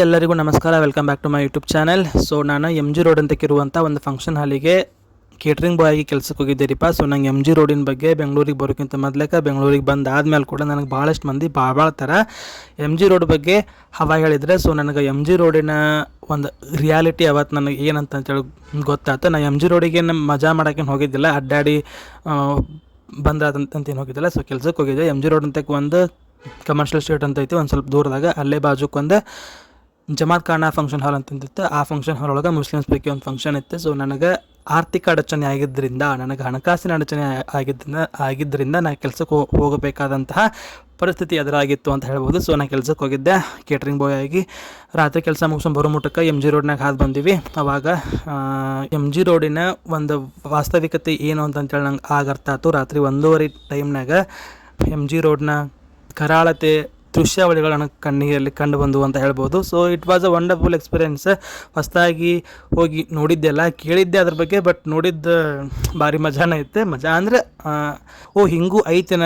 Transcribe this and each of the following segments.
ಎಲ್ಲರಿಗೂ ನಮಸ್ಕಾರ. Welcome back to my YouTube channel so ನಾನು ಎಂ ಜಿ ರೋಡ್ ಅಂತಕ್ಕಿರುವಂಥ ಒಂದು ಫಂಕ್ಷನ್ ಹಾಲಿಗೆ ಕೇಟ್ರಿಂಗ್ ಬಾಯ್ ಆಗಿ ಕೆಲಸಕ್ಕೆ ಹೋಗಿದ್ದೀರಿಪ್ಪ. ಸೊ ನಂಗೆ ಎಂ ಜಿ ರೋಡಿನ ಬಗ್ಗೆ ಬೆಂಗಳೂರಿಗೆ ಬರೋಕ್ಕಿಂತ ಮೊದಲೇಕ ಬೆಂಗಳೂರಿಗೆ ಬಂದಾದ್ಮೇಲೆ ಕೂಡ ನನಗೆ ಭಾಳಷ್ಟು ಮಂದಿ ಭಾಳ ಭಾಳ ಥರ ಎಂ ಜಿ ರೋಡ್ ಬಗ್ಗೆ ಹವಾ ಹೇಳಿದರೆ ಸೊ ನನಗೆ ಎಂ ಜಿ ರೋಡಿನ ಒಂದು ರಿಯಾಲಿಟಿ ಅವತ್ತು ನನಗೆ ಏನಂತ ಅಂತೇಳಿ ಗೊತ್ತಾಯ್ತು ನಾನು ಎಂ ಜಿ ರೋಡಿಗೆ ಮಜಾ ಮಾಡೋಕ್ಕೇನು ಹೋಗಿದ್ದಿಲ್ಲ. ಅಡ್ಡಾಡಿ ಬಂದಾದಂತೇನು ಹೋಗಿದ್ದಿಲ್ಲ. ಸೊ ಕೆಲಸಕ್ಕೆ ಹೋಗಿದ್ದೆ. ಎಂ ಜಿ ರೋಡ್ ಅಂತ ಒಂದು ಕಮರ್ಷಿಯಲ್ ಸ್ಟ್ರೀಟ್ ಅಂತ ಐತಿ. ಒಂದು ಸ್ವಲ್ಪ ದೂರದಾಗ, ಅಲ್ಲೇ ಬಾಜುಕೊಂದು ಜಮಾತ್ ಖಾನ ಫಂಕ್ಷನ್ ಹಾಲ್ ಅಂತಂದಿತ್ತು ಆ ಫಂಕ್ಷನ್ ಹಾಲ್ ಒಳಗೆ ಮುಸ್ಲಿಮ್ಸ್ ಪೈಕಿ ಒಂದು ಫಂಕ್ಷನ್ ಇತ್ತು. ಸೊ ನನಗೆ ಆರ್ಥಿಕ ಅಡಚಣೆ ಆಗಿದ್ದರಿಂದ ನನಗೆ ಹಣಕಾಸಿನ ಅಡಚಣೆ ಆಗಿದ್ದರಿಂದ ಆಗಿದ್ದರಿಂದ ನಾ ಕೆಲಸಕ್ಕೆ ಹೋಗಬೇಕಾದಂತಹ ಪರಿಸ್ಥಿತಿ ಎದುರಾಗಿತ್ತು ಅಂತ ಹೇಳ್ಬೋದು. ಸೊ ನಾನು ಕೆಲಸಕ್ಕೆ ಹೋಗಿದ್ದೆ. ಕೇಟ್ರಿಂಗ್ ಬಾಯ್ ಆಗಿ ರಾತ್ರಿ ಕೆಲಸ ಮುಗಿಸ್ಕೊಂಡು ಬರೋ ಮುಟ್ಟಕ್ಕೆ ಎಂ ಜಿ ರೋಡ್ನಾಗ ಹಾದು ಬಂದೀವಿ. ಅವಾಗ ಎಂ ಜಿ ರೋಡಿನ ಒಂದು ವಾಸ್ತವಿಕತೆ ಏನು ಅಂತಂತೇಳಿ ನಂಗೆ ಆಗ ಅರ್ಥ ಆಯ್ತು ರಾತ್ರಿ ಒಂದೂವರೆ ಟೈಮ್ನಾಗ ಎಂ ಜಿ ರೋಡ್ನ ಕರಾಳತೆ ದೃಶ್ಯಾವಳಿಗಳನ್ನು ಕಣ್ಣಿಗೆಯಲ್ಲಿ ಕಂಡು ಬಂದು ಅಂತ ಹೇಳ್ಬೋದು. So it was a wonderful experience ಹೊಸದಾಗಿ ಹೋಗಿ ನೋಡಿದ್ದೆ ಅಲ್ಲ, ಕೇಳಿದ್ದೆ ಅದ್ರ ಬಗ್ಗೆ ಬಟ್ ನೋಡಿದ್ದು ಭಾರಿ ಮಜಾನ ಐತೆ ಮಜಾ ಅಂದರೆ ಓ, ಹಿಂಗೂ ಐತೆನ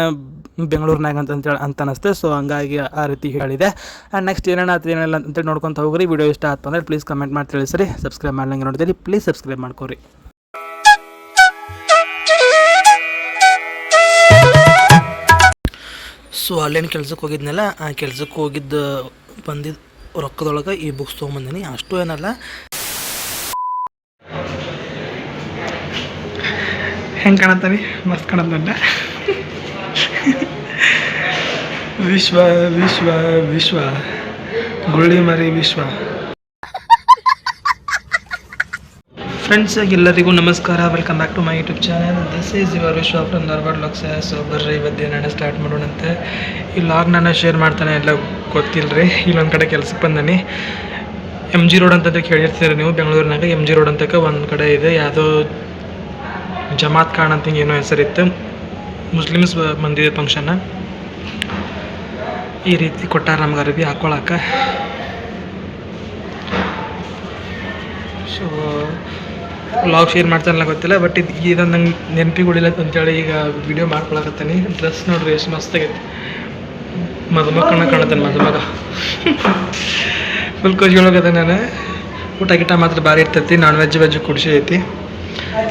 ಬೆಂಗಳೂರಿನಾಗ ಅಂತ ಅಂತೇಳಿ ಅಂತ ಅನಿಸ್ತೆ ಸೊ ಹಂಗಾಗಿ ಆ ರೀತಿ ಹೇಳಿದೆ. ಆ್ಯಂಡ್ ನೆಕ್ಸ್ಟ್ ಏನೇನು ಆಯ್ತು ಏನಿಲ್ಲ ಅಂತೇಳಿ ನೋಡ್ಕೊಂತ ಹೋಗ್ರಿ. ವಿಡಿಯೋ ಇಷ್ಟ ಆಯ್ತು ಅಂದರೆ ಪ್ಲೀಸ್ ಕಮೆಂಟ್ ಮಾಡಿ ತಿಳಿಸ್ರಿ. ಸಬ್ಸ್ಕ್ರೈಬ್ ಮಾಡಲಿಂಗೆ ನೋಡಿದ್ದೀರಿ ಪ್ಲೀಸ್ ಸಬ್ಸ್ಕ್ರೈಬ್ ಮಾಡ್ಕೊರಿ. ಸೊ ಅಲ್ಲೇನು ಕೆಲ್ಸಕ್ಕೆ ಹೋಗಿದ್ನಲ್ಲ, ಆ ಕೆಲ್ಸಕ್ಕೆ ಹೋಗಿದ್ದು ಬಂದಿದ್ದ ರೊಕ್ಕದೊಳಗೆ ಈ ಬುಕ್ಸ್ ತೊಗೊಂಬಂದಿನಿ. ಅಷ್ಟು ಏನಲ್ಲ. ಹೆಂಗೆ ಕಾಣತ್ತಾನೆ ಮಸ್ತ್ ಕಾಣತ್ತಂಡ ವಿಶ್ವ ವಿಶ್ವ ವಿಶ್ವ. ಗುಳ್ಳಿ ಮರಿ ವಿಶ್ವ. ಫ್ರೆಂಡ್ಸ್ ಎಲ್ಲರಿಗೂ ನಮಸ್ಕಾರ. Welcome back to my YouTube channel this is your Vishwa from Dharwad LOX so ಬರ್ರಿ ಇವತ್ತು ಏನಾರ ಸ್ಟಾರ್ಟ್ ಮಾಡೋಣಂತೆ. ಈ ಲಾಗ್ ನಾನು ಶೇರ್ ಮಾಡ್ತಾನೆ, ಎಲ್ಲ ಗೊತ್ತಿಲ್ಲ ರೀ ಇಲ್ಲೊಂದು ಕಡೆ ಕೆಲ್ಸಕ್ಕೆ ಬಂದಾನೆ. ಎಂ ಜಿ ರೋಡ್ ಅಂತಂದ್ರೆ ಕೇಳಿರ್ತೀರಿ ನೀವು, ಬೆಂಗಳೂರಿನಾಗ ಎಂ ಜಿ ರೋಡ್ ಅಂತಕ್ಕೆ ಒಂದು ಕಡೆ ಇದೆ. ಯಾವುದೋ ಜಮಾತ್ ಖಾನ್ ಅಂತ ಏನೋ ಹೆಸರಿತ್ತು. ಮುಸ್ಲಿಮ್ಸ್ ಬಂದಿದೆ ಫಂಕ್ಷನ್ನ ಈ ರೀತಿ ಕೊಟ್ಟಾರ ನಮ್ಗೆ ಅರಬಿ ಹಾಕೊಳಕ್ಕೆ ಸೊ ವ್ಲಾಗ್ ಶೇರ್ ಮಾಡ್ತಾನಲ್ಲ ಗೊತ್ತಿಲ್ಲ ಬಟ್ ಇದು ಇದೊಂದು ನಂಗೆ ನೆನಪಿಗಳಿಲ್ಲ ಅಂತೇಳಿ ಈಗ ವಿಡಿಯೋ ಮಾಡ್ಕೊಳಕತ್ತೀನಿ. ಡ್ರೆಸ್ ನೋಡ್ರಿ, ಎಷ್ಟು ಮಸ್ತಾಗೈತಿ ಮದುಮಕ್ಕನ ಕಾಣತ್ತಾನೆ ಮದುಮಗ. ಫುಲ್ ಖುಷಿಯೊಳಗದ ನಾನು. ಊಟ ಗಿಟ ಮಾತ್ರ ಭಾರಿ ಇರ್ತೈತಿ ನಾನ್ ವೆಜ್ ವೆಜ್ ಕುಡಿಸಿ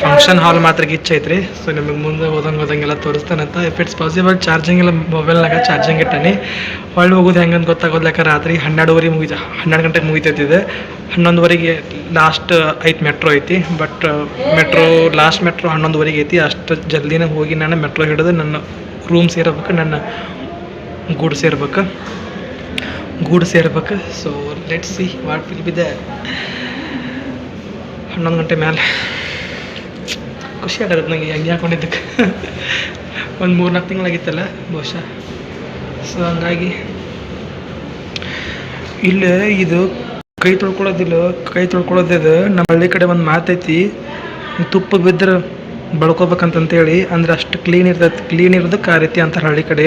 ಫಂಕ್ಷನ್ ಹಾಲ್ ಮಾತ್ರ ಗಿಚ್ ಐತ್ರಿ. ಸೊ ನಿಮಗೆ ಮುಂದೆ ಹೋದಂಗೆ ತೋರಿಸ್ತಾನೆ ಅಂತ. ಇಫ್ ಇಟ್ಸ್ ಪಾಸಿಬಲ್ ಚಾರ್ಜಿಂಗ್ ಎಲ್ಲ ಮೊಬೈಲ್ನಾಗ ಚಾರ್ಜಿಂಗ್ ಇಟ್ಟಾನೆ. ಹೊಳ್ಳಿ ಹೋಗೋದು ಹೆಂಗಂತ ಗೊತ್ತಾಗೋದ್ಲಕ್ಕ ರಾತ್ರಿ ಹನ್ನೆರಡುವರೆ ಮುಗಿತ, ಹನ್ನೆರಡು ಗಂಟೆಗೆ ಮುಗಿತೈತಿದೆ. ಹನ್ನೊಂದುವರೆಗೆ ಲಾಸ್ಟ್ ಐತಿ ಮೆಟ್ರೋ ಐತಿ. ಬಟ್ ಮೆಟ್ರೋ ಲಾಸ್ಟ್ ಮೆಟ್ರೋ ಹನ್ನೊಂದುವರೆಗೆ ಐತಿ. ಅಷ್ಟು ಜಲ್ದಿನೇ ಹೋಗಿ ನಾನು ಮೆಟ್ರೋ ಹಿಡಿದು ನನ್ನ ರೂಮ್ ಸೇರ್ಬೇಕು, ನನ್ನ ಗೂಡು ಸೇರ್ಬೇಕು. ಗೂಡು ಸೇರ್ಬೇಕು. So let see what will be the ಹನ್ನೊಂದು ಗಂಟೆ ಮೇಲೆ ಖುಷಿ ಆಗತ್ತೆ ನನಗೆ ಹೆಂಗೆ ಹಾಕೊಂಡಿದ್ದಕ್ಕೆ. ಒಂದು ಮೂರು ನಾಲ್ಕು ತಿಂಗಳಾಗಿತ್ತಲ್ಲ ಬಹುಶಃ. ಸೊ ಹಂಗಾಗಿ ಇಲ್ಲಿ ಇದು ಕೈ ತೊಳ್ಕೊಳ್ಳೋದಿಲ್ಲ, ಕೈ ತೊಳ್ಕೊಳ್ಳೋದಿದು ನಮ್ಮ ಹಳ್ಳಿ ಕಡೆ ಒಂದು ಮಾತೈತಿ, ತುಪ್ಪ ಬಿದ್ದರೆ ಬಳ್ಕೊಬೇಕಂತಂತೇಳಿ, ಅಂದ್ರೆ ಅಷ್ಟು ಕ್ಲೀನ್ ಇರ್ತೈತಿ ಕ್ಲೀನ್ ಇರೋದಕ್ಕೆ ಆ ರೀತಿ ಅಂತಾರೆ ಹಳ್ಳಿ ಕಡೆ.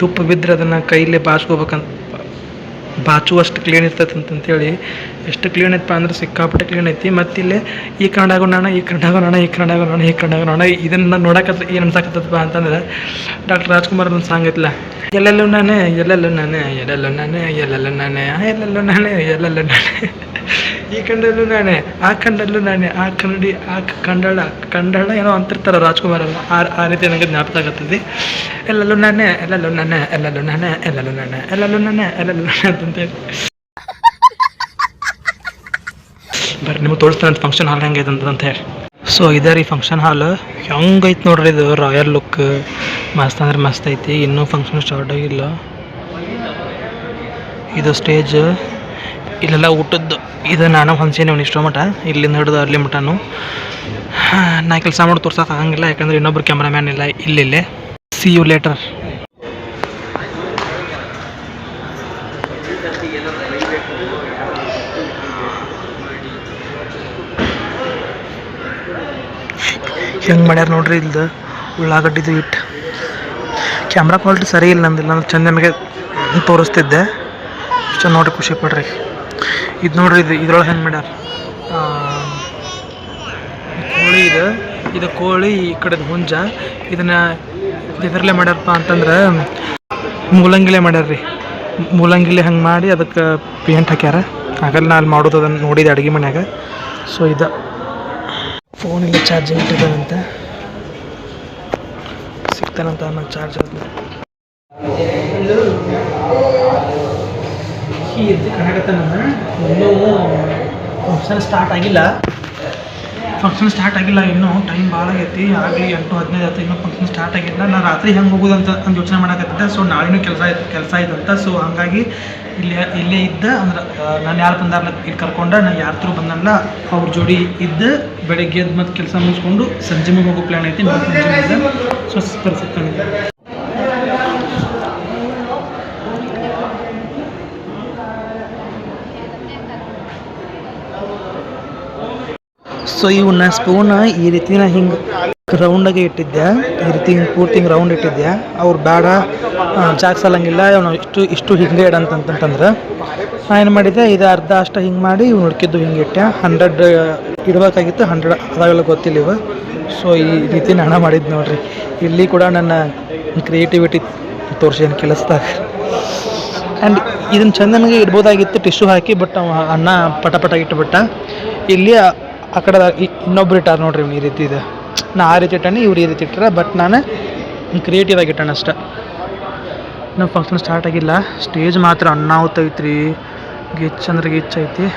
ತುಪ್ಪ ಬಿದ್ದರೆ ಅದನ್ನು ಕೈಲೇ ಬಾಚ್ಕೋಬೇಕಂತ ಬಾಚುವಷ್ಟು ಕ್ಲೀನ್ ಇರ್ತೈತೆ ಅಂತಂತೇಳಿ ಎಷ್ಟು ಕ್ಲೀನ್ ಐತಪ್ಪ ಅಂದ್ರೆ ಸಿಕ್ಕಾಪಟ್ಟೆ ಕ್ಲೀನ್ ಐತಿ. ಮತ್ತು ಇಲ್ಲಿ ಈ ಕನ್ನಡಾಗ ನಾಣ ಈ ಕನ್ನಡಾಗ ನಾಣ ಈ ಕನ್ನಡಾಗ ನಾಣ ಈ ಕನ್ನಡಾಗ ನಾಣ ಇದನ್ನು ನೋಡಕತ್ರ ಏನು ಅನ್ಸಕತ್ತದಪ್ಪ ಅಂತಂದ್ರೆ ಡಾಕ್ಟರ್ ರಾಜ್ಕುಮಾರ್ ಒಂದು ಸಾಂಗ್ ಐತಲ್ಲ ಎಲ್ಲೆಲ್ಲೂ ನಾನೇ ಎಲ್ಲೆಲ್ಲೂ ನಾನೇ ಎಲ್ಲೆಲ್ಲೂ ನಾನೇ ಎಲ್ಲೆಲ್ಲೂ ನಾನೇ ಎಲ್ಲೆಲ್ಲೂ ನಾನೇ ಎಲ್ಲೆಲ್ಲೂ ನಾನೇ ಈ ಕಂಡಲ್ಲೂ ನಾನೇ, ಆ ಕಂಡಲ್ಲೂ ನಾನೇ, ಆ ಕನ್ನಡಿ, ಆ ಕಂಡಳ ಕಂಡಳ ಏನೋ ಅಂತಿರ್ತಾರೆ ರಾಜ್ಕುಮಾರ್ ಎಲ್ಲ ಆ ಆ ರೀತಿ ನನಗೆ ಜ್ಞಾಪಕ ಆಗುತ್ತದೆ. ಎಲ್ಲೆಲ್ಲೂ ನಾನೇ ಎಲ್ಲೆಲ್ಲೂ ನಾನೇ ಎಲ್ಲೆಲ್ಲೂ ನಾನೇ ಎಲ್ಲೆಲ್ಲೂ ನಾನೇ ಎಲ್ಲೆಲ್ಲೂ ನಾನೇ ಎಲ್ಲೆಲ್ಲೂ ನಾನೇ ಅಂತಂತೇಳಿ ಬರ್ರಿ, ನಿಮ್ಗೆ ತೋರಿಸ್ತಾನೆ ಫಂಕ್ಷನ್ ಹಾಲ್ ಹೆಂಗೈತೆ ಅಂತ ಅಂತ ಹೇಳಿ. ಸೊ ಇದೇ ರೀ ಫಂಕ್ಷನ್ ಹಾಲ್ ಹೆಂಗೈತೆ ನೋಡ್ರಿ ಇದು? ರಾಯಲ್ ಲುಕ್ ಮಸ್ತ್ ಅಂದ್ರೆ ಮಸ್ತ್ ಐತಿ. ಇನ್ನೂ ಫಂಕ್ಷನ್ ಸ್ಟಾರ್ಟ್ ಆಗಿಲ್ಲ. ಇದು ಸ್ಟೇಜ್ ಇಲ್ಲೆಲ್ಲ ಊಟದ್ದು. ಇದು ನಾನು ಹೊಂಚೀನಿ ಅವ್ನು ಇಷ್ಟೋ ಮಟ ಇಲ್ಲಿಂದ ಹಿಡಿದು ಅಲ್ಲಿ ಮಟನು ನಾ ಕೆಲಸ ಮಾಡಿ ತೋರ್ಸಕ್ಕೆ ಆಗಂಗಿಲ್ಲ, ಯಾಕಂದ್ರೆ ಇನ್ನೊಬ್ರು ಕ್ಯಾಮ್ರಾಮ್ಯಾನ್ ಇಲ್ಲ ಇಲ್ಲಿಲ್ಲೇ ಸಿ ಯು ಲೇಟರ್ ಹೆಂಗೆ ಮಾಡ್ಯಾರ ನೋಡ್ರಿ ಇಲ್ದು? ಉಳ್ಳಾಗಡ್ಡಿದು ಇಟ್ಟು ಕ್ಯಾಮ್ರಾ ಕ್ವಾಲಿಟಿ ಸರಿ ಇಲ್ಲ ನಂದಿಲ್ಲ, ನಾನು ಚಂದ ನಮಗೆ ತೋರಿಸ್ತಿದ್ದೆ. ಚಂದ ನೋಡಿ ಖುಷಿ ಪಡ್ರಿ. ಇದು ನೋಡ್ರಿ ಇದು ಇದ್ರೊಳಗೆ ಹೆಂಗೆ ಮಾಡ್ಯಾರ? ಕೋಳಿ ಇದು. ಇದು ಕೋಳಿ ಈ ಕಡೆದು ಹುಂಜ. ಇದನ್ನ ಇದರಲ್ಲೇ ಮಾಡ್ಯಾರಪ್ಪ ಅಂತಂದ್ರೆ ಮೂಲಂಗಿಲೆ ಮಾಡ್ಯಾರ ಮೂಲಂಗಿಲೆ ಹಂಗ್ ಮಾಡಿ ಅದಕ್ಕೆ ಪೇಂಟ್ ಹಾಕ್ಯಾರ. ಆಗಲ್ಲ ಅಲ್ಲಿ ಮಾಡೋದು ಅದನ್ನು ನೋಡಿದೆ ಅಡುಗೆ ಮನ್ಯಾಗ. ಸೊ ಇದು. ಫೋನಿಲ್ಲ ಚಾರ್ಜಿಂಗ್ ಇಟ್ಟಿದ್ದಾನಂತ. ಸಿಗ್ತಾನಂತ ನಾನು ಚಾರ್ಜ್ ಇನ್ನೂ ಫಂಕ್ಷನ್ ಸ್ಟಾರ್ಟ್ ಆಗಿಲ್ಲ. ಫಂಕ್ಷನ್ ಸ್ಟಾರ್ಟ್ ಆಗಿಲ್ಲ, ಇನ್ನೂ ಟೈಮ್ ಭಾಳ ಆಗೈತಿ. ಆಗಲಿ ಎಂಟು, ಹದಿನೈದು ಆಯ್ತು, ಇನ್ನೂ ಫಂಕ್ಷನ್ ಸ್ಟಾರ್ಟ್ ಆಗಿಲ್ಲ. ನಾನು ರಾತ್ರಿ ಹೆಂಗೆ ಹೋಗೋದಂತ ಅಂತ ಯೋಚನೆ ಮಾಡಕತ್ತಿದ್ದೆ. ಸೊ ನಾಳೆನೂ ಕೆಲಸ ಆಯ್ತು, ಕೆಲಸ ಆಯ್ತಂತ. ಸೊ ಹಾಗಾಗಿ ಇಲ್ಲೇ ಇಲ್ಲೇ ಇದ್ದ ಅಂದ್ರೆ ನಾನು ಯಾರು ಬಂದಾರಲ್ಲ ಇಲ್ಲಿ ಕರ್ಕೊಂಡ ನಾನು ಯಾರ ಥ್ರೂ ಬಂದಲ್ಲ ಅವ್ರ ಜೋಡಿ ಇದ್ದ ಬೆಳಗ್ಗೆ ಎದ್ದು ಮತ್ತೆ ಕೆಲಸ ಮುಗಿಸ್ಕೊಂಡು ಸಂಜೆ ಹೋಗೋ ಪ್ಲ್ಯಾನ್ ಐತಿ, ನಾನು ಸೊ ಸಿಗ್ತಾನೆ ಸೊ ಇವನ್ನ ಸ್ಪೂನ್ ಈ ರೀತಿ ನಾ ಹಿಂಗೆ ರೌಂಡಾಗೆ ಇಟ್ಟಿದ್ದೆ ಈ ರೀತಿ ಹಿಂಗೆ ಪೂರ್ತಿ ಹಿಂಗೆ ರೌಂಡ್ ಇಟ್ಟಿದ್ದೆ ಅವ್ರು ಬೇಡ ಜಾಗ್ಸಲ್ಲಂಗಿಲ್ಲ ಅವನು ಇಷ್ಟು ಇಷ್ಟು ಹಿಂಗೆ ಇಡ ಅಂತಂತಂದ್ರೆ. ನಾ ಏನು ಮಾಡಿದ್ದೆ ಇದು ಅರ್ಧ ಅಷ್ಟು ಹಿಂಗೆ ಮಾಡಿ ಇವ್ನು ಹುಡುಕಿದ್ದು ಹಿಂಗೆ ಇಟ್ಟೆ ಹಂಡ್ರೆಡ್ ಇಡಬೇಕಾಗಿತ್ತು ಹಂಡ್ರೆಡ್ ಅದಾಗಲ್ಲ ಗೊತ್ತಿಲ್ಲ ಇವು. ಸೊ ಈ ರೀತಿ ನಾನು ಮಾಡಿದ್ದು ನೋಡ್ರಿ. ಇಲ್ಲಿ ಕೂಡ ನನ್ನ ಕ್ರಿಯೇಟಿವಿಟಿ ತೋರಿಸಿ ಕೆಲಸದಾಗ. ಆ್ಯಂಡ್ ಇದನ್ನು ಚಂದನಿಗೆ ಇಡ್ಬೋದಾಗಿತ್ತು ಟಿಶ್ಯೂ ಹಾಕಿ ಬಟ್ ಅವ ಅನ್ನ ಪಟ ಪಟ ಇಟ್ಟುಬಿಟ್ಟ ಇಲ್ಲಿ ಆ- ಕಡೆ ಇನ್ನೊಬ್ರು ಇಟ್ಟಾರ ನೋಡ್ರಿ ಇವ್ನು ಈ ರೀತಿ ಇದೆ. ನಾ ಆ ರೀತಿ ಇಟ್ಟಾನೆ, ಇವ್ರು ಈ ರೀತಿ ಇಟ್ಟಾರ ಬಟ್ ನಾನು ಕ್ರಿಯೇಟಿವ್ ಆಗಿ ಇಟ್ಟಾನ ಅಷ್ಟೆ. ನಮ್ಮ ಫಂಕ್ಷನ್ ಸ್ಟಾರ್ಟ್ ಆಗಿಲ್ಲ. ಸ್ಟೇಜ್ ಮಾತ್ರ ಅನ್ನಾಹುತ ಐತ್ರಿ. ಗಿಚ್ ಅಂದ್ರೆ ಗಿಚ್ ಐತಿ.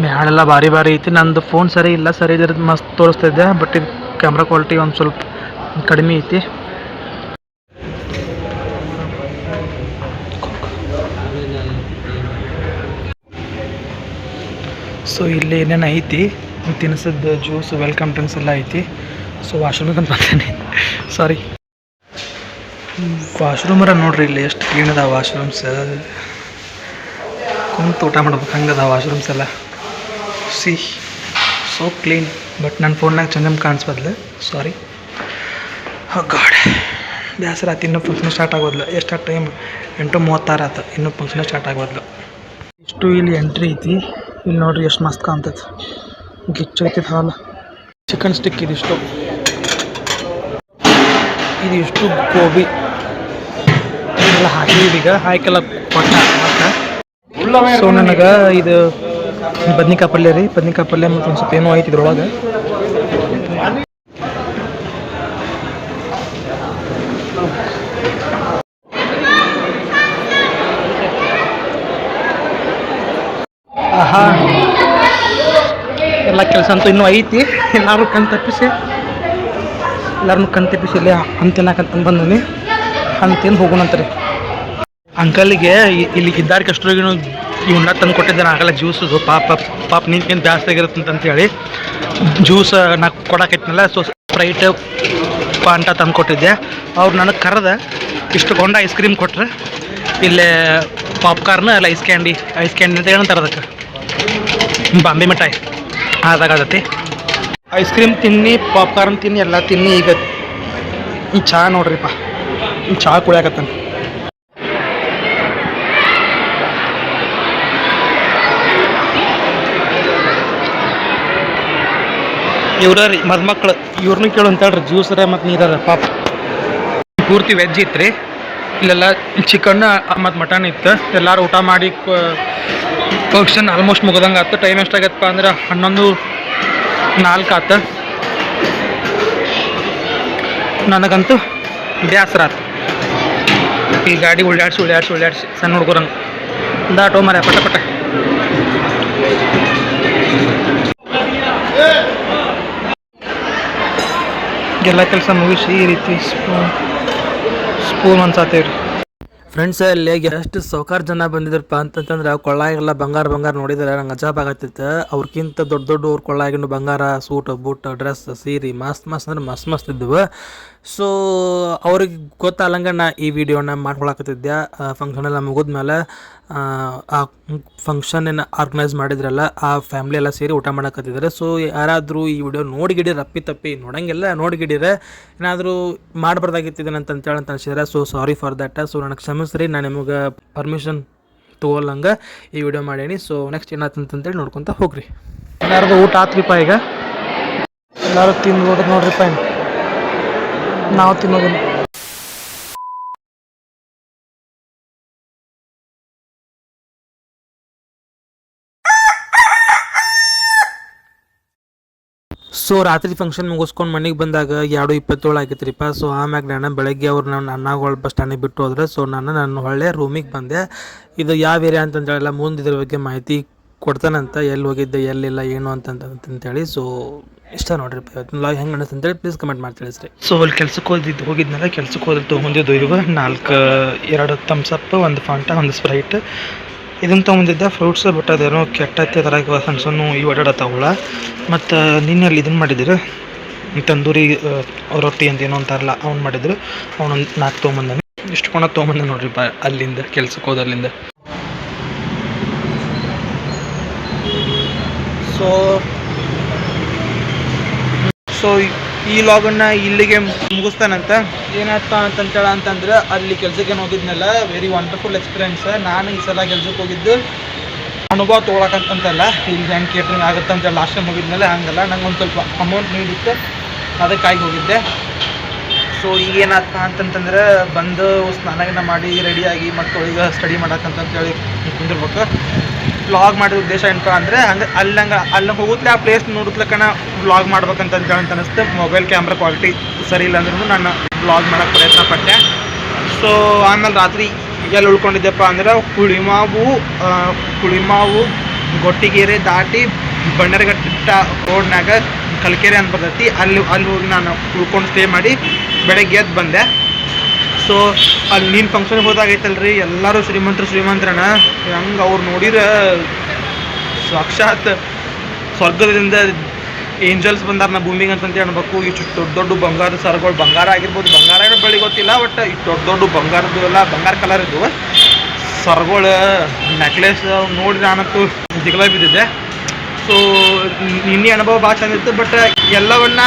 ಮ್ಯಾಳೆಲ್ಲ ಭಾರಿ ಭಾರಿ ಐತಿ. ನಂದು ಫೋನ್ ಸರಿ ಇಲ್ಲ. ಸರಿ ಇದ್ರದ್ದು ಮಸ್ತ್ ತೋರಿಸ್ತಾ ಇದ್ದೆ ಬಟ್ ಇದು ಕ್ಯಾಮ್ರಾ ಕ್ವಾಲಿಟಿ ಒಂದು ಸ್ವಲ್ಪ ಕಡಿಮೆ ಐತಿ. ಸೊ ಇಲ್ಲಿ ಏನೇನು ಐತಿ? ತಿನ್ನಿಸಿದ್ದು ಜ್ಯೂಸ್ ವೆಲ್ಕಮ್ ಡ್ರಿಂಕ್ಸ್ ಎಲ್ಲ ಐತಿ. ಸೊ ವಾಶ್ರೂಮಿಗೆ ಅಂತ ಬರ್ತೇನೆ ಸಾರಿ ವಾಶ್ರೂಮರ ನೋಡ್ರಿ, ಇಲ್ಲಿ ಎಷ್ಟು ಕ್ಲೀನ್ ಅದಾವ ವಾಶ್ರೂಮ್ಸ್ ಕುಂತು ಊಟ ಮಾಡ್ಬೇಕು ಹಂಗದ ವಾಶ್ರೂಮ್ಸ್ ಎಲ್ಲ. ಸಿ ಸೋ ಕ್ಲೀನ್ ಬಟ್ ನನ್ನ ಫೋನ್ನಾಗ ಚಂದಮ್ ಕಾಣಿಸ್ಬದ್ಲು ಸಾರಿ ಗಾಡ್ ಬೇಸರ ಆಯ್ತು ಇನ್ನೂ ಫಂಕ್ಷನ್ ಸ್ಟಾರ್ಟ್ ಆಗೋದ್ಲು ಎಷ್ಟು ಟೈಮ್ ಎಂಟು ಮೂವತ್ತಾರು ಆಯ್ತು ಇನ್ನೂ ಫಂಕ್ಷನ್ ಸ್ಟಾರ್ಟ್ ಆಗೋದ್ಲು ಇಷ್ಟು ಇಲ್ಲಿ ಎಂಟ್ರಿ ಐತಿ. ಇಲ್ಲಿ ನೋಡ್ರಿ ಎಷ್ಟು ಮಸ್ತ್ ಕಾಣ್ತೈತಿ. ಗಿಚ್ಚ ಐತಿ ಹಾಲ್. ಚಿಕನ್ ಸ್ಟಿಕ್ ಇದಿಷ್ಟು ಇದು ಇಷ್ಟು ಗೋಬಿ. ಎಲ್ಲ ಹಾಕಿದೀವಿ ಈಗ ಹಾಕೆಲ್ಲ ಕೊಟ್ಟ ಸೊ, ನನಗೆ ಇದು ಬದ್ನಿಕಾಯಿ ಪಲ್ಯ ರೀ. ಬದ್ನಿಕಾಯಿ ಪಲ್ಯ ಮತ್ತು ಒಂದು ಸ್ವಲ್ಪ ಏನೋ ಐತಿ ಇದ್ರೊಳಗೆ. ಆಹಾ. ಎಲ್ಲ ಕೆಲಸ ಅಂತೂ ಇನ್ನೂ ಐತಿ. ಎಲ್ಲರೂ ಕಣ್ ತಪ್ಪಿಸಿ. ಎಲ್ಲರನ್ನೂ ಕಣ್ ತಪ್ಪಿಸಿ ಇಲ್ಲಿ ಹಣ್ಣು ತಿನ್ನಕಂತ ಬಂದೀನಿ ಅಂತೇನು ತಿಂದು ಹೋಗೋಣಂತ್ರಿ ಅಂಕಲ್ಗೆ ಇಲ್ಲಿ ಇದ್ದಾರ ಕಷ್ಟರಿಗೂ ಇವನ್ನ ತಂದು ಕೊಟ್ಟಿದ್ದೆ ಆಗಲ್ಲ ಜ್ಯೂಸು ಪಾಪ ಪಾಪ ನಿಂತೇನು ನಿಂತು ಜಾಸ್ತಿ ಆಗಿರುತ್ತೆ ಅಂತ ಹೇಳಿ ಜ್ಯೂಸ್ ನಾ ಕೊಡಕೈತಿನಲ್ಲ ಸೊ ಸ್ಪ್ರೈಟ್ ಪಾಂಟ ತಂದು ಕೊಟ್ಟಿದ್ದೆ. ಅವ್ರು ನನಗೆ ಕರೆದ. ಇಷ್ಟು ಗೊಂಡ ಐಸ್ ಕ್ರೀಮ್ ಕೊಟ್ರೆ. ಇಲ್ಲೇ ಪಾಪ್ಕಾರ್ನ್ ಅಲ್ಲ ಐಸ್ ಕ್ಯಾಂಡಿ ಐಸ್ ಕ್ಯಾಂಡಿ ಅಂತ ಏನಂತಾರೆ ಅದಕ್ಕೆ. ಬಾಂಬೆ ಮಿಠಾಯಿ ಆದಾಗತ್ತೆ ಐಸ್ ಕ್ರೀಮ್ ತಿನ್ನಿ ಪಾಪ್ಕಾರ್ನ್ ತಿನ್ನಿ, ಎಲ್ಲ ತಿನ್ನಿ, ಈಗ ಚಹಾ ನೋಡ್ರಿಪ್ಪ. ಚಹಾ ಕುಳಿಯಾಕತ್ತಾನೆ ಇವ್ರ ರೀ ಮದ್ಮಕ್ಳು ಇವ್ರನ್ನೂ ಕೇಳು ಅಂತ ಹೇಳ್ರಿ ಜ್ಯೂಸರ ಮತ್ತು ನೀರ ಪಾಪ. ಪೂರ್ತಿ ವೆಜ್ ಇತ್ತು ಇಲ್ಲೆಲ್ಲ ಚಿಕನ್ ಮತ್ತು ಮಟನ್ ಇತ್ತು. ಎಲ್ಲರೂ ಊಟ ಮಾಡಿ ಫಂಕ್ಷನ್ ಆಲ್ಮೋಸ್ಟ್ ಮುಗ್ದಂಗೆ ಆಯ್ತು. ಟೈಮ್ ಎಷ್ಟಾಗತ್ತಪ್ಪ ಅಂದ್ರೆ ಹನ್ನೊಂದು ನಾಲ್ಕು ಆತ ನನಗಂತೂ ಬ್ಯಾಸರ ಆತು ಈ ಗಾಡಿ ಉಳ್ಳಾಡ್ಸಿ ಉಳ್ಳಾಡ್ಸಿ ಉಳ್ಳಾಡ್ಸಿ. ಸಣ್ಣ ಹುಡುಗರನ್ನು. ದಾಟೋ ಮರ ಪಟ ಪಟ. ಎಲ್ಲ ಕೆಲಸ ಮುಗಿಸಿ ಈ ರೀತಿ ಸ್ಪೂನ್ ಸ್ಪೂನ್ ಅನ್ಸಾತೇವ್ರಿ ಫ್ರೆಂಡ್ಸ್ ಅಲ್ಲಿ ಎಷ್ಟು ಸೌಕಾರ ಜನ ಬಂದಿದ್ರಪ್ಪ ಅಂತಂತಂದ್ರೆ ಕೊಳ್ಳಾಗೆಲ್ಲ ಬಂಗಾರ ಬಂಗಾರ ನೋಡಿದ್ರೆ ನಂಗೆ ಅಜಾಬ್ ಆಗತ್ತಿತ್ತು. ಅವ್ರಕ್ಕಿಂತ ದೊಡ್ಡ ದೊಡ್ಡ ಅವ್ರ ಕೊಳ್ಳಾಗಿನ ಬಂಗಾರ, ಸೂಟ್, ಬೂಟ್, ಡ್ರೆಸ್, ಸೀರೆ, ಮಸ್ತ್ ಮಸ್ತ್ ಅಂದ್ರೆ ಮಸ್ತ್ ಮಸ್ತ್ ಇದ್ವು. ಸೊ ಅವ್ರಿಗೆ ಗೊತ್ತಾಗಲಂಗ ನಾ ಈ ವಿಡಿಯೋನ ಮಾಡ್ಕೊಳಕತ್ತಿದ್ದೆ. ಫಂಕ್ಷನ್ ಎಲ್ಲ ಮುಗಿದ್ಮೇಲೆ, ಆ ಫಂಕ್ಷನ್ ಏನು ಆರ್ಗನೈಸ್ ಮಾಡಿದ್ರಲ್ಲ, ಆ ಫ್ಯಾಮ್ಲಿ ಎಲ್ಲ ಸೇರಿ ಊಟ ಮಾಡಕತ್ತಿದ್ದಾರೆ. ಸೊ ಯಾರಾದರೂ ಈ ವಿಡಿಯೋ ನೋಡಿಗಿಡಿರ, ಅಪ್ಪಿ ತಪ್ಪಿ ನೋಡಂಗಿಲ್ಲ, ನೋಡಿಗಿಡಿರ, ಏನಾದರೂ ಮಾಡಬಾರ್ದಾಗಿತ್ತಿದ್ದೇನೆ ಅಂತ ಅಂತ ಅನ್ಸಿದ್ರೆ so sorry for that so ನನಗೆ ಕ್ಷಮಿಸ್ರಿ ನಾನು ನಿಮಗೆ ಪರ್ಮಿಷನ್ ತೊಗೊಲ್ಲಂಗೆ ಈ ವಿಡಿಯೋ ಮಾಡೇನಿ. ಸೊ ನೆಕ್ಸ್ಟ್ ಏನಾಯ್ತಂತಂತೇಳಿ ನೋಡ್ಕೊತ ಹೋಗ್ರಿ. ಎಲ್ಲಾರ್ದು ಊಟ ಆತ್ರಿಪ್ಪ ಈಗ? ಎಲ್ಲರೂ ತಿಂದು ಹೋದ್ರೆ ನೋಡ್ರಿಪ್ಪ ನಾವು ತಿನ್ನೋದಿಲ್ಲ ಸೊ ರಾತ್ರಿ ಫಂಕ್ಷನ್ ಮುಗಿಸ್ಕೊಂಡು ಮನೆಗೆ ಬಂದಾಗ ಎರಡು ಇಪ್ಪತ್ತೇಳು ಆಗಿತ್ರಿಪ್ಪ. ಸೊ ಆಮ್ಯಾಗ ನಾನು ಬೆಳಗ್ಗೆ ಅವ್ರು ನಾನು ಅಣ್ಣಗಳು ಬಸ್ ಸ್ಟ್ಯಾಂಡಿಗೆ ಬಿಟ್ಟು ಹೋದ್ರೆ ಸೊ ನಾನು ನನ್ನ ಒಳ್ಳೆ ರೂಮಿಗೆ ಬಂದೆ. ಇದು ಯಾವ ಏರಿಯಾ ಅಂತಂದ್ರೆ ಹೇಳಲ್ಲ, ಮುಂದೆ ಇದ್ರ ಬಗ್ಗೆ ಮಾಹಿತಿ ಕೊಡ್ತಾನಂತ, ಎಲ್ಲಿ ಹೋಗಿದ್ದೆ, ಎಲ್ಲಿಲ್ಲ, ಏನು ಅಂತಂತ ಅಂತೇಳಿ ಸೊ ಇಷ್ಟ ನೋಡ್ರಿ ಲಾಗ್ ಹೆಂಗೆ ಅಂತೇಳಿ ಪ್ಲೀಸ್ ಕಮೆಂಟ್ ಮಾಡಿ ತಿಳಿಸ್ರಿ. ಸೊ ಅಲ್ಲಿ ಕೆಲ್ಸಕ್ಕೆ ಹೋದಿದ್ದು ಹೋಗಿದ್ನಲ್ಲ ಕೆಲ್ಸಕ್ಕೆ ಹೋದ್ರೆ ತೊಗೊಂಡಿದ್ದು ಇವ ನಾಲ್ಕು, ಎರಡು ತಮ್ಸಪ್ ಒಂದು ಫಾಂಟ ಒಂದು ಸ್ಪ್ರೈಟ್ ಇದನ್ನ ತೊಗೊಂಡಿದ್ದೆ ಫ್ರೂಟ್ಸ್ ಬಟ್ ಅದೇನೋ ಕೆಟ್ಟೈತೆ ಥರ ಸಣ್ಣ ಸಣ್ಣ ಇವು ಓಡಾಡತ್ತವಳ ಮತ್ತು ನಿನ್ನೆ ಅಲ್ಲಿ ಇದನ್ನು ಮಾಡಿದ್ರು? ತಂದೂರಿ ರೊಟ್ಟಿ ಅಂತ ಏನೋ ಅಂತಾರಲ್ಲ, ಅವ್ನು ಮಾಡಿದ್ರು. ಅವನೊಂದು ನಾಲ್ಕು ತೊಗೊಂಬಂದಾನೆ. ಇಷ್ಟು ಕೊಣ ತೊಗೊಂಬಂದ ನೋಡ್ರಿ ಬಾ ಅಲ್ಲಿಂದ ಕೆಲ್ಸಕ್ಕೆ ಹೋದ ಸೊ ಸೊ, ಈ ಲಾಗನ್ನ ಇಲ್ಲಿಗೆ ಮುಗಿಸ್ತಾನಂತ. ಏನಪ್ಪ ಅಂತಂತೇಳ ಅಂತಂದ್ರೆ, ಅಲ್ಲಿ ಕೆಲ್ಸಕ್ಕೆ ಹೋಗಿದ್ನಲ್ಲ ವೆರಿ ವಂಡರ್ಫುಲ್ ಎಕ್ಸ್ಪೀರಿಯನ್ಸ್ ನಾನು ಈ ಸಲ ಕೆಲ್ಸಕ್ಕೆ ಹೋಗಿದ್ದು, ಅನುಭವ ತೊಗೊಳಕಂತಂತಲ್ಲ, ಇಲ್ಲಿ ಹೆಂಗೆ ಕೇಟ್ರಿಂಗ್ ಆಗುತ್ತೆ ಅಂತ ಲಾಸ್ಟ್ ಟೈಮ್ ಹೋಗಿದ್ಮೇಲೆ ಹಂಗಲ್ಲ. ನಂಗೆ ಒಂದು ಸ್ವಲ್ಪ ಅಮೌಂಟ್ ನೀಡಿತ್ತು, ಅದಕ್ಕಾಗಿ ಹೋಗಿದ್ದೆ. ಸೊ ಈಗ ಏನಾಗ್ತಾ ಅಂತಂತಂದ್ರೆ ಬಂದು ಸ್ನಾನ ಮಾಡಿ ರೆಡಿಯಾಗಿ ಮತ್ತು ಈಗ ಸ್ಟಡಿ ಮಾಡಕ್ಕಂತಂತೇಳಿ ಕುಂದಿರ್ಬೇಕು. ವ್ಲಾಗ್ ಮಾಡಿದ ಉದ್ದೇಶ ಏನಪ್ಪ ಅಂದರೆ ಹಂಗೆ ಅಲ್ಲಂಗೆ ಅಲ್ಲಿ ಹೋಗುತ್ತಲೇ ಆ ಪ್ಲೇಸ್ ನೋಡುತ್ತಲಕನ ವ್ಲಾಗ್ ಮಾಡ್ಬೇಕಂತ ಅಂತ ಅನಿಸ್ತು ಮೊಬೈಲ್ ಕ್ಯಾಮ್ರಾ ಕ್ವಾಲಿಟಿ ಸರಿ ಇಲ್ಲ ಅಂದ್ರೂ ನಾನು ವ್ಲಾಗ್ ಮಾಡೋಕ್ಕೆ ಪ್ರಯತ್ನ ಪಟ್ಟೆ. ಸೊ ಆಮೇಲೆ ರಾತ್ರಿ ಎಲ್ಲಿ ಉಳ್ಕೊಂಡಿದ್ದೆಪ್ಪ ಅಂದ್ರೆ ಕುಳಿಮಾವು ಹುಳಿಮಾವು ಗೊಟ್ಟಿಗೆರೆ ದಾಟಿ ಬಂಡರಗಟ್ಟ ರೋಡ್ನಾಗ ಕಲ್ಕೆರೆ ಅಂತ ಬರ್ತೈತಿ. ಅಲ್ಲಿ ಅಲ್ಲಿ ಹೋಗಿ ನಾನು ಉಳ್ಕೊಂಡು ಸ್ಟೇ ಮಾಡಿ ಬೆಳಗ್ಗೆ ಎದ್ದು ಬಂದೆ. ಸೊ ಅಲ್ಲಿ ನೀನು ಫಂಕ್ಷನ್ಗೆ ಹೋದಾಗ ರೀ ಎಲ್ಲರೂ ಶ್ರೀಮಂತರು ಶ್ರೀಮಂತರಣ ಹೆಂಗೆ ಅವ್ರು ನೋಡಿದ್ರೆ ಸಾಕ್ಷಾತ್ ಸ್ವರ್ಗದಿಂದ ಏಂಜಲ್ಸ್ ಬಂದಾರ ನಾ ಭೂಮಿಗೆ ಅಂತಂತ ಅನ್ಬೇಕು. ಇಷ್ಟು ದೊಡ್ಡ ದೊಡ್ಡ ಬಂಗಾರದ ಸರಗಳು ಬಂಗಾರ ಆಗಿರ್ಬೋದು. ಬಂಗಾರ ಬೆಳಿ ಗೊತ್ತಿಲ್ಲ ಬಟ್ ಇಷ್ಟು ದೊಡ್ಡ ದೊಡ್ಡ ಬಂಗಾರದ್ದು ಎಲ್ಲ ಬಂಗಾರ ಕಲರ್ ಇದ್ದವು ಸರಗಳು ನೆಕ್ಲೆಸ್ ನೋಡಿ ನಾನಂತೂ ಜಿಗಲ ಬಿದ್ದಿದ್ದೆ. ಸೊ ನಿನ್ನೆ ಅನುಭವ ಭಾಳ ಚೆಂದಿತ್ತು ಬಟ್ ಎಲ್ಲವನ್ನ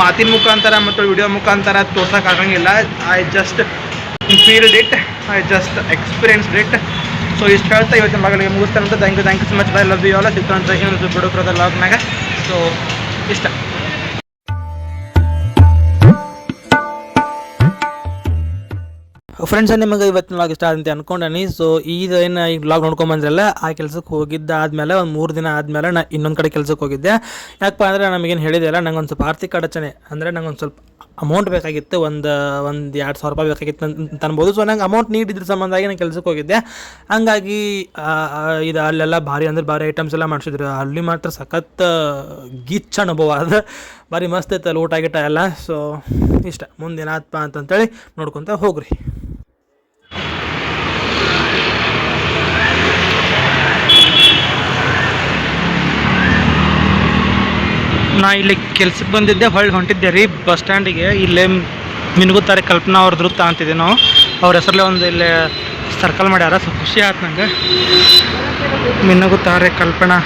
ಮಾತಿನ ಮುಖಾಂತರ ಮತ್ತು ವಿಡಿಯೋ ಮುಖಾಂತರ ತೋರ್ಸಕ್ಕೆ ಆಗಂಗಿಲ್ಲ. I just feeled it I just experienced it so ಇಷ್ಟು ಹೇಳ್ತಾ ಇವತ್ತಿನ ಮಗಳಿಗೆ ಮುಗಿಸ್ತಾನಂತ thank you thank you so much bye love you all ಸಿಗ್ತಾನಂತ ಇನ್ನೊಂದು ಬಿಡೋಕ್ರದ ಲಾಗ್ನಾಗ ಸೊ ಇಷ್ಟ. ಫ್ರೆಂಡ್ಸ್ ನಿಮಗೆ ಇವತ್ತಿನ ಲಾಗ್ ಇಷ್ಟ ಅಂತ ಅನ್ಕೊಂಡನಿ. ಸೊ ಏನು ಈಗ ಲಾಗ್ ನೋಡ್ಕೊಂಬಂದ್ರಲ್ಲ ಆ ಕೆಲಸಕ್ಕೆ ಹೋಗಿದ್ದ ಆದಮೇಲೆ ಒಂದು ಮೂರು ದಿನ ಆದಮೇಲೆ ನಾ ಇನ್ನೊಂದು ಕಡೆ ಕೆಲಸಕ್ಕೆ ಹೋಗಿದ್ದೆ. ಯಾಕಪ್ಪ ಅಂದರೆ ನಮಗೇನು ಹೇಳಿದೆಲ್ಲ ನಂಗೆ ಒಂದು ಸ್ವಲ್ಪ ಆರ್ಥಿಕ ಅಡಚಣೆ. ಅಂದರೆ ನಂಗೆ ಒಂದು ಸ್ವಲ್ಪ ಅಮೌಂಟ್ ಬೇಕಾಗಿತ್ತು, ಒಂದು ಒಂದು ಎರಡು ಸಾವಿರ ರೂಪಾಯಿ ಬೇಕಾಗಿತ್ತು ಅಂತ ಅಂತ ಅನ್ಬೋದು. ಸೊ ನಂಗೆ ಅಮೌಂಟ್ ನೀಡಿದ್ರ ಸಂಬಂಧಾಗಿ ನಾನು ಕೆಲಸಕ್ಕೆ ಹೋಗಿದ್ದೆ. ಹಂಗಾಗಿ ಇದು ಅಲ್ಲೆಲ್ಲ ಭಾರಿ ಅಂದ್ರೆ ಭಾರಿ ಐಟಮ್ಸ್ ಎಲ್ಲ ಮಾಡಿಸಿದ್ರು. ಅಲ್ಲಿ ಮಾತ್ರ ಸಖತ್ ಗಿಚ್ಚ ಅನುಭವ ಅದು. ಭಾರಿ ಮಸ್ತ್ ಐತೆ ಅಲ್ಲಿ ಊಟ ಗಿಟ ಎಲ್ಲ. ಸೊ ಇಷ್ಟ. ಮುಂದೇನಾತ್ಪ ಅಂತಂತೇಳಿ ನೋಡ್ಕೊತ ಹೋಗ್ರಿ. ನಾ ಇಲ್ಲಿ ಕೆಲ್ಸಕ್ಕೆ ಬಂದಿದ್ದೆ, ಹೊಳ್ಳಿ ಹೊಂಟಿದ್ದೆ ರೀ, ಬಸ್ ಸ್ಟ್ಯಾಂಡಿಗೆ. ಇಲ್ಲೇ ಮಿನುಗುತ್ತಾರೆ ಕಲ್ಪನಾ ಅವ್ರ ದೃತ್ತ ಅಂತಿದ್ದೆ ನಾವು. ಅವ್ರ ಹೆಸರಲ್ಲೇ ಒಂದು ಇಲ್ಲಿ ಸರ್ಕಲ್ ಮಾಡ್ಯಾರ. ಸ್ವಲ್ಪ ಖುಷಿ ಆಯ್ತು ನಂಗೆ. ಮಿನುಗುತ್ತಾರೆ ಕಲ್ಪನಾ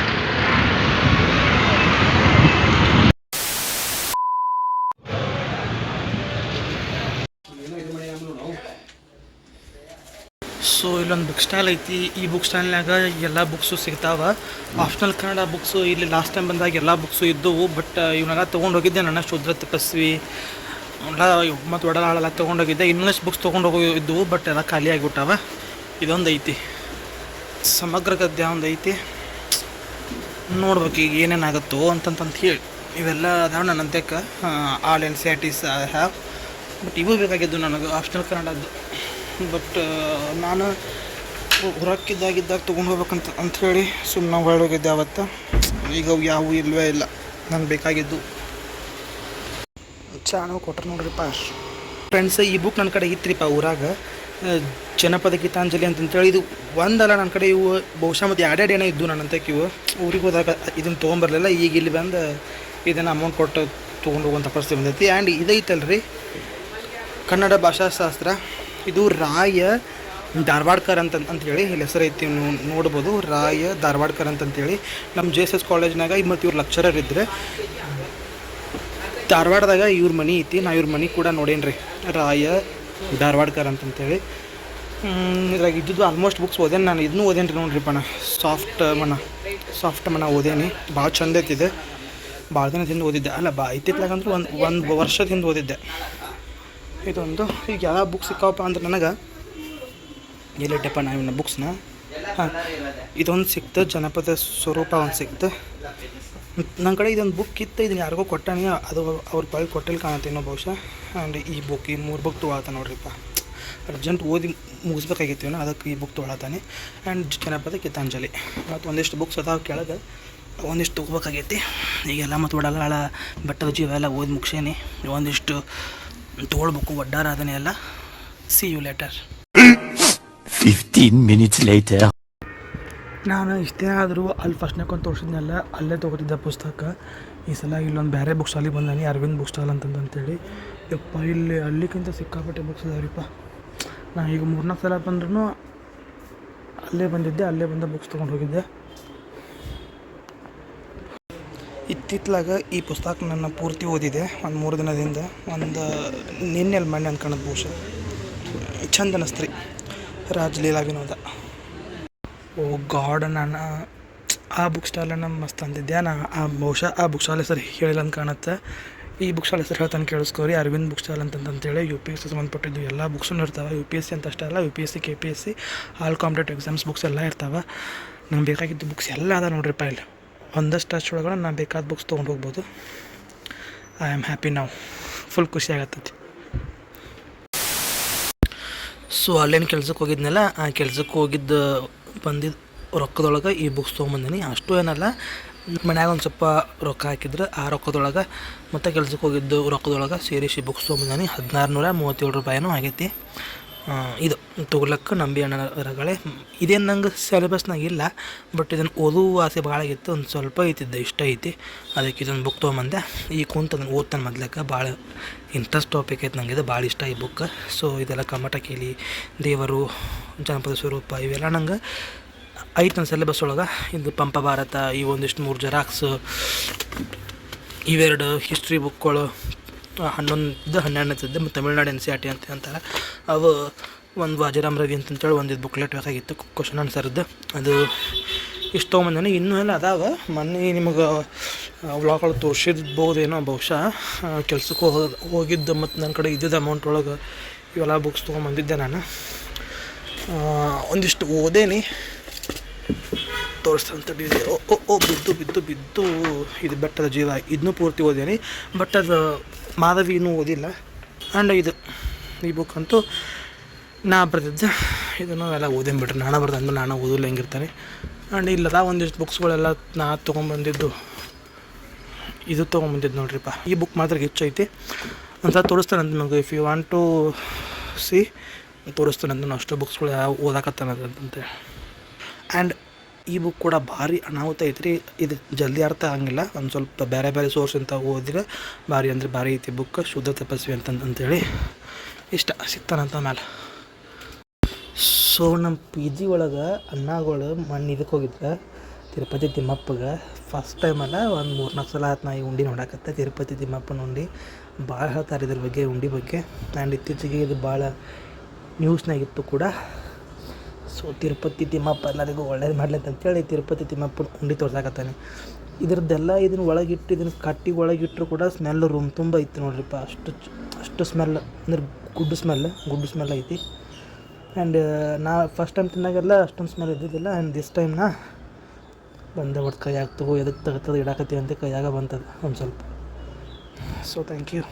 ಸೊ ಇಲ್ಲೊಂದು ಬುಕ್ ಸ್ಟಾಲ್ ಐತಿ. ಈ ಬುಕ್ ಸ್ಟಾಲ್ನಾಗ ಎಲ್ಲ ಬುಕ್ಸು ಸಿಗ್ತಾವ. ಆಪ್ಷನಲ್ ಕನ್ನಡ ಬುಕ್ಸು ಇಲ್ಲಿ ಲಾಸ್ಟ್ ಟೈಮ್ ಬಂದಾಗ ಎಲ್ಲ ಬುಕ್ಸು ಇದ್ದವು. ಬಟ್ ಇವನ್ನೆಲ್ಲ ತೊಗೊಂಡು ಹೋಗಿದ್ದೆ. ನನ್ನ ಶುದ್ರ ತಪಸ್ವಿ ಎಲ್ಲ ಮತ್ತು ಒಡಲಾಳೆಲ್ಲ ತೊಗೊಂಡೋಗಿದ್ದೆ ಇನ್ನಷ್ಟು ಬುಕ್ಸ್ ತೊಗೊಂಡು ಇದ್ದವು ಬಟ್ ಎಲ್ಲ ಖಾಲಿ ಆಗಿಬಿಟ್ಟಾವ. ಇದೊಂದು ಐತಿ. ಸಮಗ್ರ ಗದ್ಯ ಒಂದು ಐತಿ. ನೋಡ್ಬೇಕು ಈಗ ಏನೇನಾಗುತ್ತೋ ಅಂತಂತಂತ ಹೇಳಿ. ಇವೆಲ್ಲ ಅದಾವ ನನ್ನ ಅಂತ್ಯಕ್ಕೆ. All N C R I have but ಇವು ಬೇಕಾಗಿದ್ದು ನನಗೆ ಆಪ್ಷನಲ್ ಕನ್ನಡದ್ದು ಬಟ್ ನಾನು ಹೊರಕ್ಕಿದ್ದಾಗಿದ್ದಾಗ ತೊಗೊಂಡು ಹೋಗ್ಬೇಕಂತ ಅಂಥೇಳಿ ಸುಮ್ಮನೆ ಹೊರಡೋಗಿದ್ದೆ ಅವತ್ತು. ಈಗ ಅವು ಯಾವುವು ಇಲ್ಲವೇ ಇಲ್ಲ. ನಾನು ಬೇಕಾಗಿದ್ದು. ಚಾನು ಕೊಟ್ರು ನೋಡ್ರಿಪ್ಪ. ಫ್ರೆಂಡ್ಸ್ ಈ ಬುಕ್ ನನ್ನ ಕಡೆ ಇತ್ರಿಪ್ಪ ಊರಾಗ. ಜನಪದ ಗೀತಾಂಜಲಿ ಅಂತಂತೇಳಿ ಇದು ಒಂದಲ್ಲ ನನ್ನ ಕಡೆ ಇವು. ಬಹುಶಃ ಮತ್ತು ಎರಡೆರಡು ಏನೋ ಇದ್ದು ನನ್ನಂತಕ್ಕೆ ಇವು. ಊರಿಗೆ ಹೋದಾಗ ಇದನ್ನು ತೊಗೊಂಬರಲಿಲ್ಲ. ಈಗ ಇಲ್ಲಿ ಬಂದು ಇದನ್ನು ಅಮೌಂಟ್ ಕೊಟ್ಟು ತೊಗೊಂಡು ಹೋಗುವಂಥ ಪರಿಸ್ಥಿತಿ ಬಂದೈತಿ. ಆ್ಯಂಡ್ ಇದೈತಲ್ರಿ ಕನ್ನಡ ಭಾಷಾಶಾಸ್ತ್ರ. ಇದು ರಾಯ ಧಾರವಾಡ್ಕರ್ ಅಂತ ಅಂತೇಳಿ ಇಲ್ಲಿ ಹೆಸರು ನೀವು ನೋಡ್ಬೋದು. ರಾಯ ಧಾರವಾಡ್ಕರ್ ಅಂತಂತೇಳಿ ನಮ್ಮ ಜೆ ಎಸ್ ಎಸ್ ಕಾಲೇಜ್ನಾಗ ಮತ್ತು ಇವ್ರು ಲೆಕ್ಚರರ್ ಇದ್ದರೆ ಧಾರವಾಡದಾಗ ಇವ್ರ ಮನೆ ಐತಿ, ನಾ ಇವ್ರ ಮನೆ ಕೂಡ ನೋಡೇನ್ರಿ. ರಾಯ ಧಾರವಾಡ್ಕರ್ ಅಂತಂತೇಳಿ ಇದ್ರಾಗ ಇದ್ದಿದ್ದು ಆಲ್ಮೋಸ್ಟ್ ಬುಕ್ಸ್ ಓದೇನಿ ನಾನು. ಇದನ್ನೂ ಓದೇನಿ ರೀ ನೋಡಿರಿ ಪಣ. ಸಾಫ್ಟ್ ಮನ. ಸಾಫ್ಟ್ ಮನ ಓದೇನಿ ಭಾಳ ಚಂದ ಐತಿದೆ ಭಾಳ ದಿನದಿಂದ ಓದಿದ್ದೆ. ಅಲ್ಲ, ಬಾ ಇತ್ತಿತ್ತಲಾಗಂದ್ರೆ ಒಂದು ಒಂದು ವರ್ಷದಿಂದ ಓದಿದ್ದೆ. ಇದೊಂದು, ಈಗ ಯಾವ ಬುಕ್ ಸಿಕ್ಕಾವಪ್ಪ ಅಂದ್ರೆ ನನಗೆ ಎಲ್ಲಿಟ್ಟಪ್ಪ ನಾವಿನ ಬುಕ್ಸ್ನ ಹಾಂ, ಇದೊಂದು ಸಿಕ್ತು, ಜನಪದ ಸ್ವರೂಪ ಒಂದು ಸಿಕ್ತು. ನನ್ನ ಕಡೆ ಇದೊಂದು ಬುಕ್ ಇತ್ತು, ಇದನ್ನು ಯಾರಿಗೋ ಕೊಟ್ಟಾನೆ, ಅದು ಅವ್ರ ಬಳಿ ಕೊಟ್ಟಿಲ್ಲ ಕಾಣತ್ತೇನೋ ಬಹುಶಃ. ಆ್ಯಂಡ್ ಈ ಬುಕ್ ಈ ಮೂರು ಬುಕ್ ತೊಗೊಳತ್ತ ನೋಡ್ರಿಪ್ಪ. ಅರ್ಜೆಂಟ್ ಓದಿ ಮುಗಿಸ್ಬೇಕಾಗಿತ್ತು ಅದಕ್ಕೆ ಈ ಬುಕ್ ತೊಗೊಳತ್ತಾನೆ ಆ್ಯಂಡ್ ಜನಪದ ಗೀತಾಂಜಲಿ. ಮತ್ತು ಒಂದಿಷ್ಟು ಬುಕ್ಸ್ ಅದಾವ ಕೆಳಗೆ, ಒಂದಿಷ್ಟು ತೊಗೋಬೇಕಾಗೈತಿ. ಈಗೆಲ್ಲ ಮತ್ತು ಒಡಲಾಳ ಬೆಟ್ಟದ ಜೀವ ಎಲ್ಲ ಓದಿ ಮುಗಿಸೇನಿ. ಒಂದಿಷ್ಟು ತೊಗೊಳ್ಬೇಕು ಒಡ್ಡಾರ ಅದನ್ನೇ ಎಲ್ಲ see you later 15 minutes later. ನಾನು ಇಷ್ಟೇ ಆದರೂ ಅಲ್ಲಿ ಫಸ್ಟ್ನಾಗ ಒಂದು ತೋರಿಸಿದ್ನಲ್ಲ ಅಲ್ಲೇ ತೊಗೋತಿದ್ದೆ ಪುಸ್ತಕ. ಈ ಸಲ ಇಲ್ಲೊಂದು ಬೇರೆ ಬುಕ್ ಸ್ಟಾಲಿಗೆ ಬಂದಾನಿ ಅರವಿಂದ್ ಬುಕ್ ಸ್ಟಾಲ್ ಅಂತಂದಂತೇಳಿ ಯಪ್ಪ ಇಲ್ಲಿ ಅಲ್ಲಿಗಿಂತ ಸಿಕ್ಕಾಪಟ್ಟೆ ಬುಕ್ಸ್ ಅದಾವ್ರಿಪ್ಪ. ನಾನು ಈಗ ಮೂರ್ನಾಲ್ಕು ಸಲ ಬಂದ್ರೂ ಅಲ್ಲೇ ಬಂದಿದ್ದೆ ಅಲ್ಲೇ ಬಂದ ಬುಕ್ಸ್ ತೊಗೊಂಡು ಹೋಗಿದ್ದೆ. ಇತ್ತಿತ್ಲಾಗ ಈ ಪುಸ್ತಕ ನನ್ನ ಪೂರ್ತಿ ಓದಿದೆ. ಒಂದು ಮೂರು ದಿನದಿಂದ ಒಂದು ನಿನ್ನೆಲ್ಲಿ ಮಣ್ಣೆ ಅನ್ಕೊಳ್ಳೋದು ಬಹುಶಃ ಚಂದ ಅನಸ್ತ್ರಿ ರಾಜ್ ಲೀಲಾ ವಿನೋದ. ಓ ಗಾಡ್ ನಾನು ಆ ಬುಕ್ ಸ್ಟಾಲನ್ನು ಮಸ್ತ್ ಅಂದಿದ್ದೆ ನಾ ಆ ಬಹುಶಃ ಆ ಬುಕ್ ಸ್ಟಾಲ್ ಹೆಸರು ಹೇಳಿಲ್ಲ ಅಂತ ಕಾಣುತ್ತೆ. ಈ ಬುಕ್ ಸ್ಟಾಲ್ ಹೆಸರು ಹೇಳ್ತಾನೆ ಕೇಳಿಸ್ಕೋರಿ. ಅರವಿಂದ್ ಬುಕ್ ಸ್ಟಾಲ್ ಅಂತಂತೇಳಿ ಯು ಪಿ ಎಸ್ ಸಿ ಸಂಬಂಧಪಟ್ಟಿದ್ದು ಎಲ್ಲ ಬುಕ್ಸೂ ಇರ್ತಾವೆ. ಯು ಪಿ ಎಸ್ ಸಿ ಅಂತ ಅಷ್ಟೇ ಅಲ್ಲ U P S C K P S C all competitive exams books ಎಲ್ಲ ಇರ್ತಾವೆ. ನಂಗೆ ಬೇಕಾಗಿದ್ದು ಬುಕ್ಸ್ ಎಲ್ಲ ಅದ ನೋಡ್ರಿಪ್ಪ ಇಲ್ಲಿ. ಒಂದಷ್ಟು ಅಷ್ಟು ಒಳಗಡೆ ನಾನು ಬೇಕಾದ ಬುಕ್ಸ್ ತೊಗೊಂಡು ಹೋಗ್ಬೋದು. ಐ ಆಮ್ ಹ್ಯಾಪಿ ನಾವು ಫುಲ್ ಖುಷಿ ಆಗತ್ತೈತಿ. ಸೊ ಅಲ್ಲೇನು ಕೆಲ್ಸಕ್ಕೆ ಹೋಗಿದ್ನಲ್ಲ, ಆ ಕೆಲ್ಸಕ್ಕೆ ಹೋಗಿದ್ದು ಬಂದಿದ್ದ ರೊಕ್ಕದೊಳಗೆ ಈ ಬುಕ್ಸ್ ತೊಗೊಂಬಂದಿನಿ. ಅಷ್ಟು ಏನಲ್ಲ, ಮನ್ಯಾಗ ಒಂದು ಸ್ವಲ್ಪ ರೊಕ್ಕ ಹಾಕಿದ್ರೆ ಆ ರೊಕ್ಕದೊಳಗೆ ಮತ್ತು ಕೆಲ್ಸಕ್ಕೆ ಹೋಗಿದ್ದು ರೊಕ್ಕದೊಳಗೆ ಸೇರಿಸಿ ಬುಕ್ಸ್ ತೊಗೊಂಬಂದಿನಿ. ಹದಿನಾರು ನೂರ ಮೂವತ್ತೇಳು ರೂಪಾಯಿನೂ ಆಗೈತಿ. ಇದು ತೊಗೊಳಕ್ಕೆ ನಂಬಿ ಅಣ್ಣರಗಳೇ. ಇದೇನು ನಂಗೆ ಸಿಲೆಬಸ್ನಾಗ ಇಲ್ಲ ಬಟ್ ಇದನ್ನು ಓದುವ ಆಸೆ ಭಾಳ ಆಗಿತ್ತು, ಒಂದು ಸ್ವಲ್ಪ ಐತಿದ್ದೆ, ಇಷ್ಟ ಐತಿ. ಅದಕ್ಕೆ ಇದೊಂದು ಬುಕ್ ತೊಗೊಂಬಂದೆ. ಈ ಕುಂತ ಅದನ್ನು ಓದ್ತಾನೆ ಮೊದ್ಲಕ್ಕೆ, ಭಾಳ ಇಂಟ್ರೆಸ್ಟ್ ಟಾಪಿಕ್ ಐತೆ ನಂಗೆ, ಇದು ಭಾಳ ಇಷ್ಟ ಈ ಬುಕ್ ಸೊ ಇದೆಲ್ಲ ಕಮಟ ಕೇಳಿ, ದೇವರು, ಜನಪದ ಸ್ವರೂಪ, ಇವೆಲ್ಲ ನಂಗೆ ಐತೆ ನನ್ನ ಸಿಲೆಬಸ್ ಒಳಗೆ, ಇದು ಪಂಪ ಭಾರತ, ಈ ಒಂದಿಷ್ಟು ಮೂರು ಜೆರಾಕ್ಸ್ ಇವೆರಡು ಹಿಸ್ಟ್ರಿ ಬುಕ್ಗಳು ಹನ್ನೊಂದು, ಹನ್ನೆರಡನೇತಿದ್ದೆ ಮತ್ತು Tamil Nadu N C R T ಅಂತ ಅಂತಾರೆ ಅವು ಒಂದು ವಾಜರಾಮ್ ರವಿ ಅಂತಂತೇಳಿ ಒಂದಿದ್ದು ಬುಕ್ಲೆಟ್ ಬೇಕಾಗಿತ್ತು ಕ್ವಶನ್ ಆನ್ಸರ್ದು ಅದು ಇಷ್ಟು ತೊಗೊಂಬಂದೇನೆ. ಇನ್ನೂ ಎಲ್ಲ ಅದಾವೆ. ಮೊನ್ನೆ ನಿಮಗೆ ವ್ಲಾಗಳು ತೋರಿಸಿರ್ಬೋದೇನೋ ಬಹುಶಃ. ಕೆಲ್ಸಕ್ಕೆ ಹೋಗ ಹೋಗಿದ್ದು ಮತ್ತು ನನ್ನ ಕಡೆ ಇದ್ದಿದ್ದ ಅಮೌಂಟ್ ಒಳಗೆ ಇವೆಲ್ಲ ಬುಕ್ಸ್ ತೊಗೊಂಡ್ಬಂದಿದ್ದೆ ನಾನು. ಒಂದಿಷ್ಟು ಓದೇನಿ. ತೋರಿಸ್ತಂತ ಓ ಓ ಓ, ಬಿದ್ದು ಬಿದ್ದು ಬಿದ್ದು. ಇದು ಬೆಟ್ಟದ ಜೀವ. ಇದನ್ನೂ ಪೂರ್ತಿ ಓದೇನಿ ಬಟ್ ಅದು ಮಾಧವಿ ಇನ್ನೂ ಓದಿಲ್ಲ. ಆ್ಯಂಡ್ ಇದು, ಈ ಬುಕ್ ಅಂತೂ ನಾ ಬರ್ತಿದ್ದೆ ಇದನ್ನು ಎಲ್ಲ ಓದೇನ್ ಬಿಟ್ರೆ. ನಾನು ಬರ್ದು ನಾನು ಓದಲು ಹೆಂಗಿರ್ತಾನೆ. ಆ್ಯಂಡ್ ಇಲ್ಲದ, ಒಂದಿಷ್ಟು ಬುಕ್ಸ್ಗಳೆಲ್ಲ ನಾ ತೊಗೊಂಬಂದಿದ್ದು. ಇದು ತೊಗೊಂಬಂದಿದ್ದು ನೋಡ್ರಿಪ್ಪ. ಈ ಬುಕ್ ಮಾತ್ರ ಹೆಚ್ಚು ಐತಿ ಅಂತ ತೋರಿಸ್ತಾನೆ ಅಂತ ನಿಮಗೆ if you want to see ತೋರಿಸ್ತಾನೆ ಅಂತ ನಾನು ಅಷ್ಟು ಬುಕ್ಸ್ಗಳು ಯಾವ ಓದಾಕತ್ತಾನ ಅಂತಂತೆ ಆ್ಯಂಡ್ ಈ ಬುಕ್ ಕೂಡ ಭಾರಿ ಅನಾಹುತ ಐತ್ರಿ. ಇದು ಜಲ್ದಿ ಅರ್ಥ ಆಗಂಗಿಲ್ಲ. ಒಂದು ಸ್ವಲ್ಪ ಬೇರೆ ಬೇರೆ ಸೋರ್ಸ್ ಅಂತ ಓದಿದ್ರೆ ಭಾರಿ ಅಂದರೆ ಭಾರಿ ಐತಿ ಬುಕ್ ಶುದ್ಧ ತಪಸ್ವಿ ಅಂತಂತೇಳಿ ಇಷ್ಟ. ಸಿಗ್ತಾನಂತ ಮೇಲೆ ಸೊ ನಮ್ಮ ಪಿ ಜಿ ಒಳಗೆ ಅಣ್ಣಗಳು ಮಣ್ಣು ಇದಕ್ಕೆ ಹೋಗಿದ್ರೆ. ತಿರುಪತಿ ತಿಮ್ಮಪ್ಪಗೆ. ಫಸ್ಟ್ ಟೈಮಲ್ಲ ಒಂದು ಮೂರು ನಾಲ್ಕು ಸಲ ಆಯ್ತು ನಾ ಈ ಉಂಡಿ ನೋಡಕತ್ತೆ. ತಿರುಪತಿ ತಿಮ್ಮಪ್ಪನ ಉಂಡಿ ಭಾಳ ಹೇಳ್ತಾರೆ ಇದ್ರ ಬಗ್ಗೆ, ಉಂಡಿ ಬಗ್ಗೆ. ಆ್ಯಂಡ್ ಇತ್ತೀಚೆಗೆ ಇದು ಭಾಳ ನ್ಯೂಸ್ನಾಗಿತ್ತು ಕೂಡ. ಸೊ ತಿರುಪತಿ ತಿಮ್ಮಪ್ಪ ಎಲ್ಲರಿಗೂ ಒಳ್ಳೇದು ಮಾಡ್ಲಿ ಅಂತೇಳಿ ತಿರುಪತಿ ತಿಮ್ಮಪ್ಪ ಉಂಡಿ ತೋರ್ಸಾಕತ್ತಾನೆ. ಇದ್ರದ್ದೆಲ್ಲ ಇದನ್ನ ಒಳಗಿಟ್ಟು ಇದನ್ನು ಕಟ್ಟಿ ಒಳಗಿಟ್ಟರು ಕೂಡ ಸ್ಮೆಲ್ ರೂಮ್ ತುಂಬ ಇತ್ತು ನೋಡ್ರಿಪ್ಪ. ಅಷ್ಟು ಅಷ್ಟು ಸ್ಮೆಲ್ ಅಂದ್ರೆ ಗುಡ್ ಸ್ಮೆಲ್ ಗುಡ್ ಸ್ಮೆಲ್ ಐತಿ. ಆ್ಯಂಡ್ ನಾ ಫಸ್ಟ್ ಟೈಮ್ ತಿನ್ನಾಗೆಲ್ಲ ಅಷ್ಟೊಂದು ಸ್ಮೆಲ್ ಇದ್ದಿದ್ದಿಲ್ಲ. ಆ್ಯಂಡ್ ದಿಸ್ ಟೈಮ್ ನಾ ಬಂದೆ ಒಟ್ಟು ಕೈಯಾಗ ತಗೋ ಎದಕ್ಕೆ ತಗತ್ತದ ಇಡಾಕತ್ತಿ ಅಂತ ಕೈಯಾಗ ಬಂತದ ಒಂದು ಸ್ವಲ್ಪ. So thank you